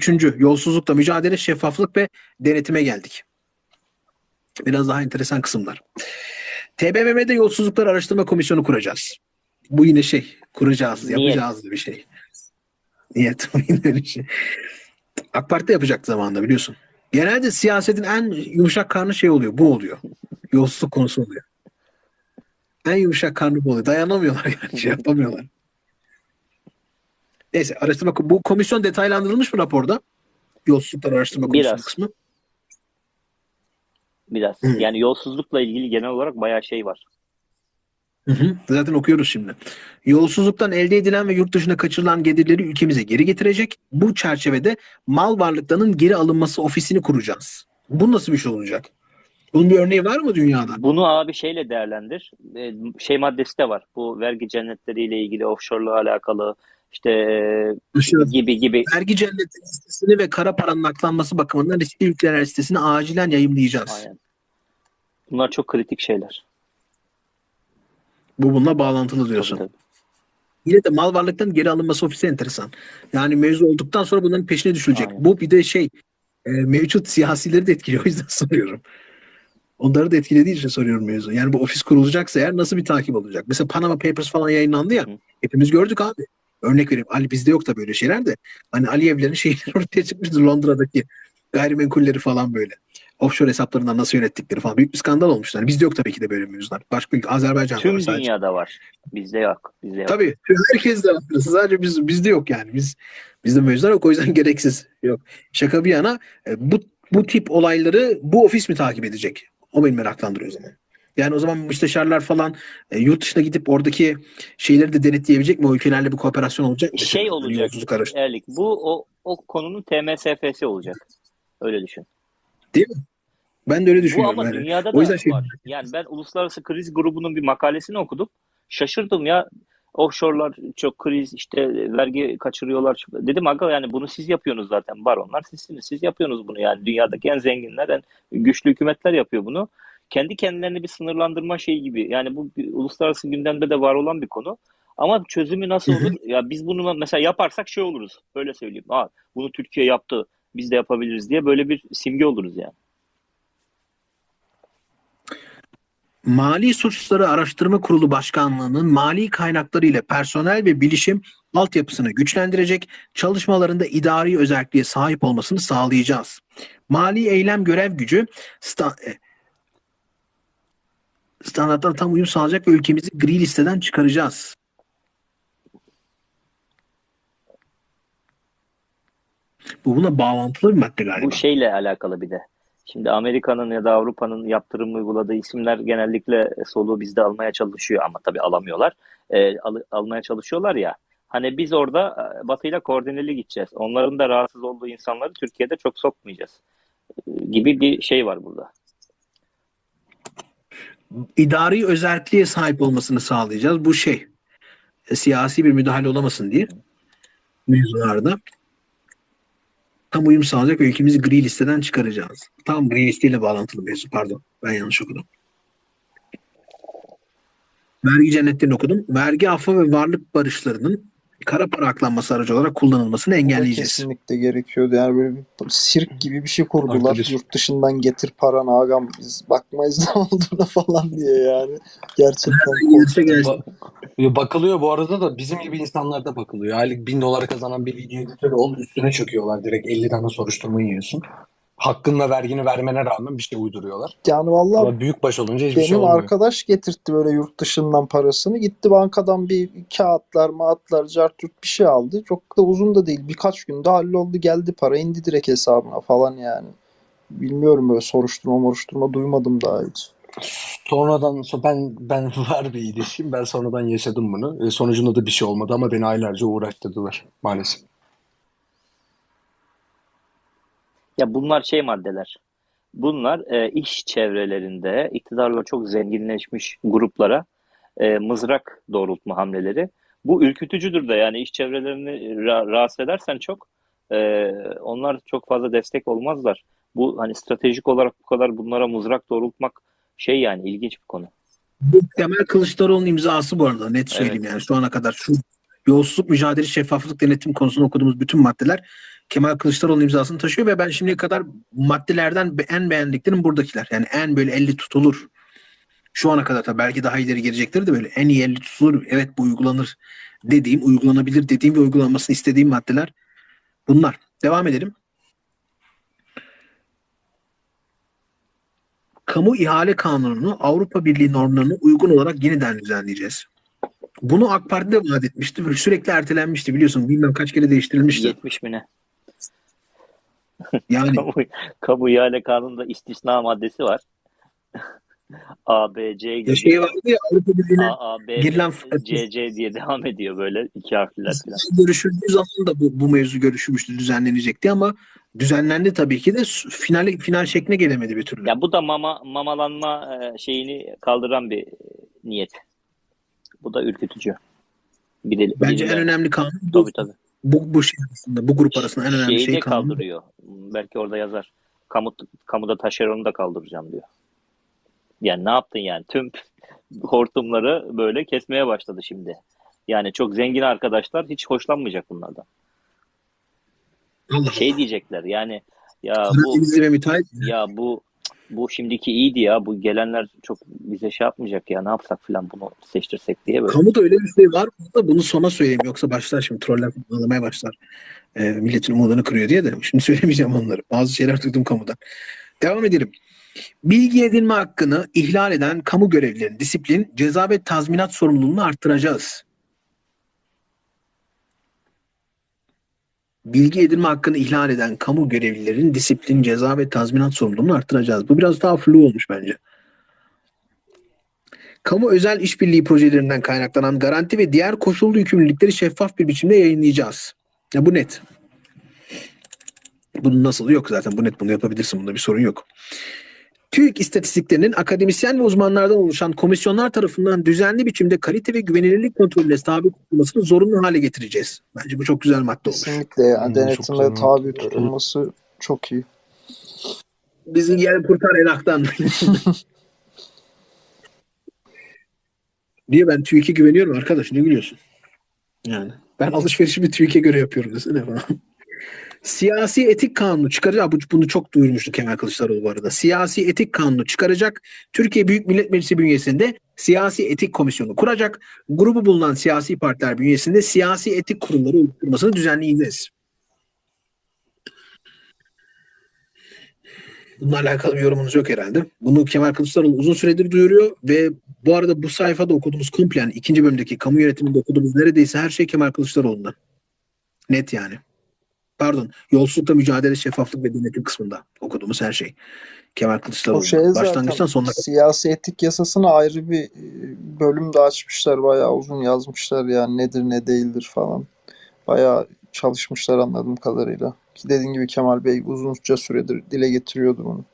Üçüncü, yolsuzlukla mücadele, şeffaflık ve denetime geldik. Biraz daha enteresan kısımlar. TBMM'de yolsuzluklar araştırma komisyonu kuracağız. Bu yine şey, kuracağız, Niyet. yapacağız bir şey. Niyet, yine bir şey. AK Parti yapacak zamanında biliyorsun. Genelde siyasetin en yumuşak karnı şey oluyor, bu oluyor. Yolsuzluk konusu oluyor. En yumuşak karnı bu oluyor. Dayanamıyorlar yani, şey yapamıyorlar. Neyse araştırma bu komisyon detaylandırılmış mı raporda? Yolsuzluklar araştırma komisyonu Biraz. kısmı. Biraz. Hı. Yani yolsuzlukla ilgili genel olarak bayağı şey var. Hı hı. Zaten okuyoruz şimdi. Yolsuzluktan elde edilen ve yurt dışına kaçırılan gelirleri ülkemize geri getirecek. Bu çerçevede mal varlıklarının geri alınması ofisini kuracağız. Bu nasıl bir şey olacak? Bunun bir örneği var mı dünyada? Bunu abi şeyle değerlendir. Ee, Şey maddesi de var. Bu vergi cennetleriyle ilgili offshore'la alakalı işte Mesela gibi gibi. vergi cenneti listesini ve kara paranın aklanması bakımından riskli ülkeler listesini acilen yayımlayacağız. Aynen. Bunlar çok kritik şeyler. Bu bununla bağlantılı diyorsun. Tabii, tabii. Yine de mal varlıklarının geri alınması ofisi enteresan. Yani mevzu olduktan sonra bunların peşine düşülecek. Aynen. Bu bir de şey e, mevcut siyasileri de etkiliyor. O yüzden soruyorum. Onları da etkilediği için soruyorum mevzu. Yani bu ofis kurulacaksa eğer nasıl bir takip olacak? Mesela Panama Papers falan yayınlandı ya. Hı. Hepimiz gördük abi. Örnek vereyim. Ali bizde yok da böyle şeyler de. Hani Aliyevlerin şeyleri ortaya çıkmıştı Londra'daki gayrimenkulleri falan böyle. Offshore hesaplarından nasıl yönettikleri falan. Büyük bir skandal olmuştu. Yani bizde yok tabii ki de böyle mevzular. Başka ülke Azerbaycan'da var Tüm sadece. dünyada var. Bizde yok. Bizde yok. Tabii. Herkes de var. Sadece biz, bizde yok yani. Biz bizde mevzular yok. O yüzden gereksiz. Yok. Şaka bir yana e, bu bu tip olayları bu ofis mi takip edecek? O beni meraklandırıyor o zaman. Yani o zaman müsteşarlar falan e, yurt dışına gidip oradaki şeyleri de denetleyebilecek mi? O ülkelerle bir kooperasyon olacak mı? Şey Mesela, olacak. Erlik. Bu o, o konunun TMSF'si olacak. Öyle düşün. Ben de öyle Bu düşünüyorum. ama yani. dünyada o yüzden da şey- var. Yani ben Uluslararası Kriz Grubu'nun bir makalesini okudum. Şaşırdım ya. Offshore'lar çok kriz işte vergi kaçırıyorlar. Dedim aga yani bunu siz yapıyorsunuz zaten. Baronlar sizsiniz. Siz yapıyorsunuz bunu yani. Dünyadaki en zenginler, en güçlü hükümetler yapıyor bunu. Kendi kendilerini bir sınırlandırma şeyi gibi. Yani bu uluslararası gündemde de var olan bir konu. Ama çözümü nasıl olur? Ya biz bunu mesela yaparsak şey oluruz. Öyle söyleyeyim. Aa, bunu Türkiye yaptı. Biz de yapabiliriz diye böyle bir simge oluruz yani. Mali Suçları Araştırma Kurulu Başkanlığı'nın mali kaynakları ile personel ve bilişim altyapısını güçlendirecek, çalışmalarında idari özelliğe sahip olmasını sağlayacağız. Mali eylem görev gücü sta- e, standartlara tam uyum sağlayacak ve ülkemizi gri listeden çıkaracağız. Bu buna bağlantılı bir madde galiba. Bu şeyle alakalı bir de. Şimdi Amerika'nın ya da Avrupa'nın yaptırım uyguladığı isimler genellikle soluğu bizde almaya çalışıyor ama tabii alamıyorlar. Ee, al- almaya çalışıyorlar ya. Hani biz orada e, Batı'yla koordineli gideceğiz. Onların da rahatsız olduğu insanları Türkiye'de çok sokmayacağız. Ee, gibi bir şey var burada. İdari özelliğe sahip olmasını sağlayacağız. Bu şey e, siyasi bir müdahale olamasın diye mevzularda tam uyum sağlayacak ve ülkemizi gri listeden çıkaracağız. Tam gri listeyle bağlantılı mevzu. Pardon. Ben yanlış okudum. Vergi cennetlerini okudum. Vergi affı ve varlık barışlarının kara para aklanması aracı olarak kullanılmasını engelleyeceğiz. kesinlikle gerekiyordu. Yani böyle bir sirk gibi bir şey kurdular. Arkadaş. Yurt dışından getir paranı ağam biz bakmayız ne olduğuna falan diye yani. Gerçekten bakılıyor bu arada da bizim gibi insanlar da bakılıyor. Aylık bin dolar kazanan bir video editörü ol üstüne çöküyorlar. Direkt 50 tane soruşturma yiyorsun. Hakkınla vergini vermene rağmen bir şey uyduruyorlar. yani vallahi Ama büyük baş olunca hiçbir şey benim olmuyor. arkadaş getirtti böyle yurt dışından parasını. Gitti bankadan bir kağıtlar, maatlar, cartürt bir şey aldı. Çok da uzun da değil. Birkaç günde halloldu geldi para indi direkt hesabına falan yani. Bilmiyorum böyle soruşturma moruşturma duymadım daha hiç. Sonradan so- ben ben var bir ilişkim. Ben sonradan yaşadım bunu. E, sonucunda da bir şey olmadı ama beni aylarca uğraştırdılar maalesef. Ya bunlar şey maddeler. Bunlar e, iş çevrelerinde iktidarla çok zenginleşmiş gruplara e, mızrak doğrultma hamleleri. Bu ürkütücüdür de yani iş çevrelerini ra- rahatsız edersen çok e, onlar çok fazla destek olmazlar. Bu hani stratejik olarak bu kadar bunlara mızrak doğrultmak şey yani ilginç bir konu. Kemal Kılıçdaroğlu'nun imzası bu arada net söyleyeyim yani şu ana kadar şu yolsuzluk mücadele şeffaflık denetim konusunda okuduğumuz bütün maddeler Kemal Kılıçdaroğlu imzasını taşıyor ve ben şimdiye kadar maddelerden en beğendiklerim buradakiler. Yani en böyle 50 tutulur. Şu ana kadar tabii belki daha ileri gelecektir de böyle en iyi 50 tutulur. Evet bu uygulanır dediğim, uygulanabilir dediğim ve uygulanmasını istediğim maddeler bunlar. Devam edelim. Kamu ihale kanununu Avrupa Birliği normlarına uygun olarak yeniden düzenleyeceğiz. Bunu AK Parti de vaat etmişti sürekli ertelenmişti biliyorsun. Bilmem kaç kere değiştirilmişti. 70 mi ne? Yani Kamu, kamu ihale kanununda istisna maddesi var. A, B, C ya gibi. şey vardı ya Avrupa Birliği'ne A, A, B, girilen C, C diye devam ediyor böyle iki harfler falan. görüşüldüğü zaman da bu, bu mevzu görüşülmüştü, düzenlenecekti ama düzenlendi tabii ki de final final şekline gelemedi bir türlü. Ya bu da mama mamalanma e, şeyini kaldıran bir niyet. Bu da ürkütücü. Bir de, Bence birine- en önemli kanun tabii tabii. Bu, bu şey arasında, bu grup arasında en önemli Şeyi şey kanun. kaldırıyor. Belki orada yazar. Kamu, kamuda taşeronu da kaldıracağım diyor. Yani ne yaptın yani? Tüm hortumları böyle kesmeye başladı şimdi. Yani çok zengin arkadaşlar hiç hoşlanmayacak bunlardan. Allah Şey diyecekler yani ya bu Karadenizli ve müteahhit ya bu bu şimdiki iyiydi ya bu gelenler çok bize şey yapmayacak ya ne yapsak filan bunu seçtirsek diye böyle. Kamuda öyle bir şey var mı da bunu sona söyleyeyim yoksa başlar şimdi troller ağlamaya başlar. Ee, milletin umudunu kırıyor diye de şimdi söylemeyeceğim onları. Bazı şeyler duydum kamudan. Devam edelim. Bilgi edinme hakkını ihlal eden kamu görevlilerinin disiplin, ceza ve tazminat sorumluluğunu arttıracağız. Bilgi edinme hakkını ihlal eden kamu görevlilerinin disiplin, ceza ve tazminat sorumluluğunu arttıracağız. Bu biraz daha flu olmuş bence. Kamu özel işbirliği projelerinden kaynaklanan garanti ve diğer koşullu yükümlülükleri şeffaf bir biçimde yayınlayacağız. Ya bu net. Bunun nasıl yok zaten bu net bunu yapabilirsin bunda bir sorun yok. TÜİK istatistiklerinin akademisyen ve uzmanlardan oluşan komisyonlar tarafından düzenli biçimde kalite ve güvenilirlik kontrolüne tabi tutulmasını zorunlu hale getireceğiz. Bence bu çok güzel madde olur. Kesinlikle ya. Hmm, güzel. tabi tutulması çok iyi. Bizi gel kurtar Irak'tan. Niye ben TÜİK'e güveniyorum arkadaş ne gülüyorsun? Yani ben alışverişimi TÜİK'e göre yapıyorum desene falan. Siyasi etik kanunu çıkaracak. Bu- Bunu çok duyurmuştu Kemal Kılıçdaroğlu bu arada. Siyasi etik kanunu çıkaracak. Türkiye Büyük Millet Meclisi bünyesinde siyasi etik komisyonu kuracak. Grubu bulunan siyasi partiler bünyesinde siyasi etik kurumları oluşturmasını düzenleyeceğiz. Bununla alakalı bir yorumunuz yok herhalde. Bunu Kemal Kılıçdaroğlu uzun süredir duyuruyor ve bu arada bu sayfada okuduğumuz komple yani ikinci bölümdeki kamu yönetiminde okuduğumuz neredeyse her şey Kemal Kılıçdaroğlu'ndan. Net yani. Pardon. Yolsuzlukla mücadele, şeffaflık ve denetim kısmında okuduğumuz her şey. Kemal O Kılıçdaroğlu'ndan. şey Başlangıçtan sonuna kadar. siyasi etik yasasına ayrı bir e, bölüm de açmışlar. Bayağı uzun yazmışlar yani nedir ne değildir falan. Bayağı çalışmışlar anladığım kadarıyla. Ki dediğin gibi Kemal Bey uzunca süredir dile getiriyordu bunu.